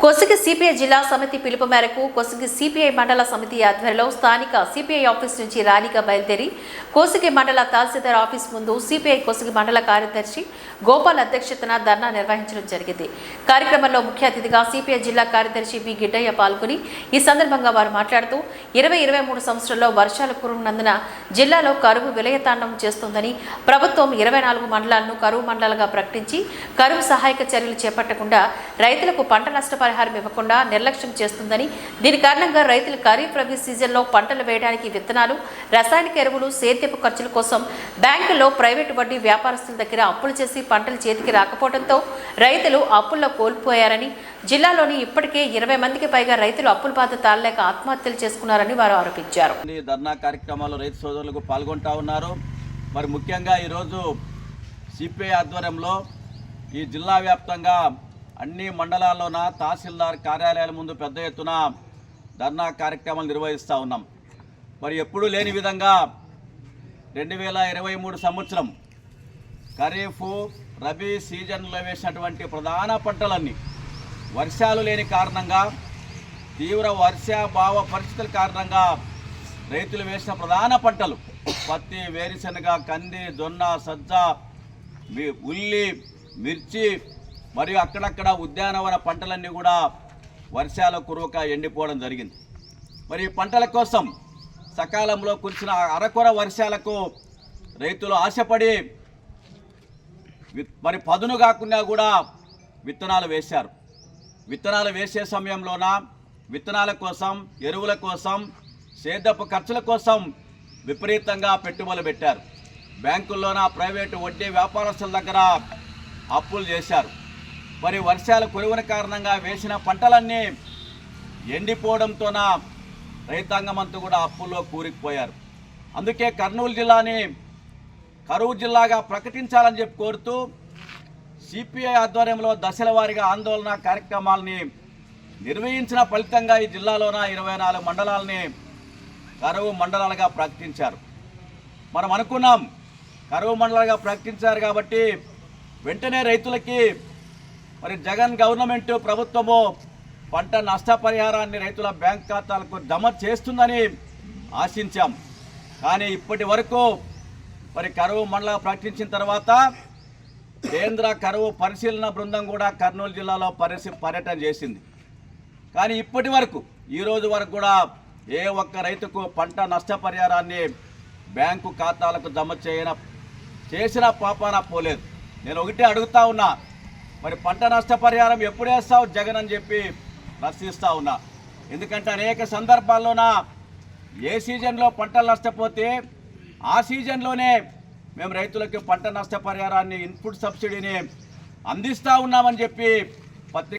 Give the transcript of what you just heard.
Kosigi CPI జిల్లా సమితి పిలుపు మేరకు కొసిగి సిపిఐ మండల సమితి ఆధ్వర్యంలో స్థానిక సిపిఐ ఆఫీస్ నుంచి ర్యాలీగా బయలుదేరి కోసిగి మండల తహసీల్దార్ ఆఫీస్ ముందు సిపిఐ కొసిగి మండల కార్యదర్శి గోపాల్ అధ్యక్షతన ధర్నా నిర్వహించడం జరిగింది. కార్యక్రమంలో ముఖ్య అతిథిగా సిపిఐ జిల్లా కార్యదర్శి వి గిడ్డయ్య పాల్గొని ఈ సందర్భంగా వారు మాట్లాడుతూ ఇరవై ఇరవై మూడు సంవత్సరంలో వర్షాలు కురున్నందున జిల్లాలో కరువు విలయతాండం చేస్తోందని ప్రభుత్వం ఇరవై నాలుగు మండలాలను కరువు మండలాలుగా ప్రకటించి కరువు సహాయక చర్యలు చేపట్టకుండా రైతులకు పంట పరిహారం ఇవ్వకుండా నిర్లక్ష్యం చేస్తుందని దీని కారణంగా రైతులు ఖరీఫ్ రబీ సీజన్లో పంటలు వేయడానికి విత్తనాలు రసాయనిక ఎరువులు సేద్యపు ఖర్చుల కోసం బ్యాంకుల్లో ప్రైవేటు వడ్డీ వ్యాపారస్తుల దగ్గర అప్పులు చేసి పంటలు చేతికి రాకపోవడంతో రైతులు అప్పుల్లో కోల్పోయారని జిల్లాలోని ఇప్పటికే ఇరవై మందికి పైగా రైతులు అప్పుల బాధ తాళలేక ఆత్మహత్యలు చేసుకున్నారని వారు ఆరోపించారు. ధర్నా కార్యక్రమాల్లో రైతు సోదరులకు పాల్గొంటా ఉన్నారు. మరి ముఖ్యంగా ఈరోజు సిపిఐ ఆధ్వర్యంలో ఈ జిల్లా వ్యాప్తంగా అన్ని మండలాల్లోన తహసీల్దార్ కార్యాలయాల ముందు పెద్ద ఎత్తున ధర్నా కార్యక్రమాలు నిర్వహిస్తూ ఉన్నాం. మరి ఎప్పుడూ లేని విధంగా రెండు వేల ఇరవై మూడు సంవత్సరం ఖరీఫ్ రబీ సీజన్లో వేసినటువంటి ప్రధాన పంటలన్నీ వర్షాలు లేని కారణంగా తీవ్ర వర్షాభావ పరిస్థితుల కారణంగా రైతులు వేసిన ప్రధాన పంటలు పత్తి వేరుశనగ కంది జొన్న సజ్జ ఉల్లి మిర్చి మరియు అక్కడక్కడ ఉద్యానవన పంటలన్నీ కూడా వర్షాల కురవక ఎండిపోవడం జరిగింది. మరి పంటల కోసం సకాలంలో కురిసిన అరకొర వర్షాలకు రైతులు ఆశపడి మరి పదును కాకుండా కూడా విత్తనాలు వేశారు. విత్తనాలు వేసే సమయంలోన విత్తనాల కోసం ఎరువుల కోసం సేదపు ఖర్చుల కోసం విపరీతంగా పెట్టుబడులు పెట్టారు. బ్యాంకుల్లోన ప్రైవేటు వడ్డీ వ్యాపారస్తుల దగ్గర అప్పులు చేశారు. మరి వర్షాలు కురివిన కారణంగా వేసిన పంటలన్నీ ఎండిపోవడంతోన రైతాంగం అంతా కూడా అప్పుల్లో కూరుకుపోయారు. అందుకే కర్నూలు జిల్లాని కరువు జిల్లాగా ప్రకటించాలని చెప్పి కోరుతూ సిపిఐ ఆధ్వర్యంలో దశల వారీగా ఆందోళన కార్యక్రమాలని నిర్వహించిన ఫలితంగా ఈ జిల్లాలోన ఇరవై నాలుగు మండలాలని కరువు మండలాలుగా ప్రకటించారు. మనం అనుకున్నాం కరువు మండలాలుగా ప్రకటించారు కాబట్టి వెంటనే రైతులకి మరి జగన్ గవర్నమెంట్ ప్రభుత్వము పంట నష్టపరిహారాన్ని రైతుల బ్యాంక్ ఖాతాలకు జమ చేస్తుందని ఆశించాం. కానీ ఇప్పటి వరకు మరి కరువు మండలం ప్రకటించిన తర్వాత కేంద్ర కరువు పరిశీలన బృందం కూడా కర్నూలు జిల్లాలో పరిశీ పర్యటన చేసింది. కానీ ఇప్పటి వరకు ఈ రోజు వరకు కూడా ఏ ఒక్క రైతుకు పంట నష్టపరిహారాన్ని బ్యాంకు ఖాతాలకు జమ చేయన చేసిన పాపాన పోలేదు. నేను ఒకటే అడుగుతా ఉన్నా మరి పంట నష్టపరిహారం ఎప్పుడేస్తావు జగన్ అని చెప్పి ప్రశ్నిస్తూ ఉన్నా. ఎందుకంటే అనేక సందర్భాల్లోన ఏ సీజన్లో పంటలు నష్టపోతే ఆ సీజన్లోనే మేము రైతులకు పంట నష్టపరిహారాన్ని ఇన్పుట్ సబ్సిడీని అందిస్తూ ఉన్నామని చెప్పి పత్రిక